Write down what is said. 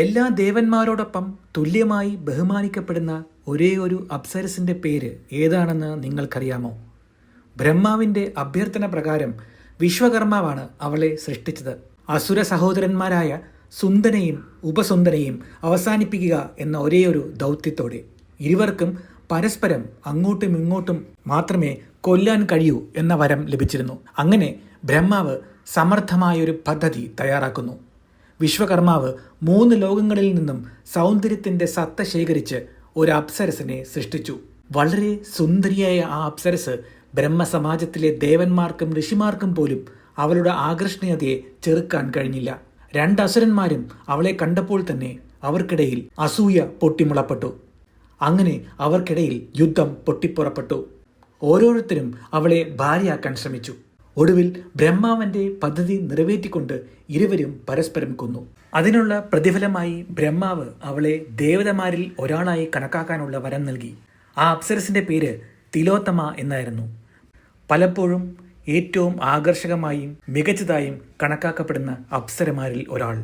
എല്ലാ ദേവന്മാരോടൊപ്പം തുല്യമായി ബഹുമാനിക്കപ്പെടുന്ന ഒരേ ഒരു അപ്സരസിന്റെ പേര് ഏതാണെന്ന് നിങ്ങൾക്കറിയാമോ? ബ്രഹ്മാവിന്റെ അഭ്യർത്ഥന പ്രകാരം വിശ്വകർമാവാണ് അവളെ സൃഷ്ടിച്ചത്. അസുര സഹോദരന്മാരായ സുന്ദനയും ഉപസുന്ദനയും അവസാനിപ്പിക്കുക എന്ന ഒരേയൊരു ദൗത്യത്തോടെ ഇരുവർക്കും പരസ്പരം അങ്ങോട്ടും ഇങ്ങോട്ടും മാത്രമേ കൊല്ലാൻ കഴിയൂ എന്ന വരം ലഭിച്ചിരുന്നു. അങ്ങനെ ബ്രഹ്മാവ് സമർത്ഥമായൊരു പദ്ധതി തയ്യാറാക്കുന്നു. വിശ്വകർമാവ് മൂന്ന് ലോകങ്ങളിൽ നിന്നും സൗന്ദര്യത്തിന്റെ സത്ത ശേഖരിച്ച് ഒരു അപ്സരസിനെ സൃഷ്ടിച്ചു. വളരെ സുന്ദരിയായ ആ അപ്സരസ് ബ്രഹ്മസമാജത്തിലെ ദേവന്മാർക്കും ഋഷിമാർക്കും പോലും അവളുടെ ആകർഷണീയതയെ ചെറുക്കാൻ കഴിഞ്ഞില്ല. രണ്ട് അസുരന്മാരും അവളെ കണ്ടപ്പോൾ തന്നെ അവർക്കിടയിൽ അസൂയ പൊട്ടിമുളപ്പെട്ടു. അങ്ങനെ അവർക്കിടയിൽ യുദ്ധം പൊട്ടിപ്പുറപ്പെട്ടു. ഓരോരുത്തരും അവളെ ഭാര്യയാക്കാൻ ശ്രമിച്ചു. ഒടുവിൽ ബ്രഹ്മാവന്റെ പദ്ധതി നിറവേറ്റിക്കൊണ്ട് ഇരുവരും പരസ്പരം കൊന്നു. അതിനുള്ള പ്രതിഫലമായി ബ്രഹ്മാവ് അവളെ ദേവതമാരിൽ ഒരാളായി കണക്കാക്കാനുള്ള വരം നൽകി. ആ അപ്സരസിന്റെ പേര് തിലോത്തമ എന്നായിരുന്നു. പലപ്പോഴും ഏറ്റവും ആകർഷകമായും മികച്ചതായും കണക്കാക്കപ്പെടുന്ന അപ്സരമാരിൽ ഒരാൾ.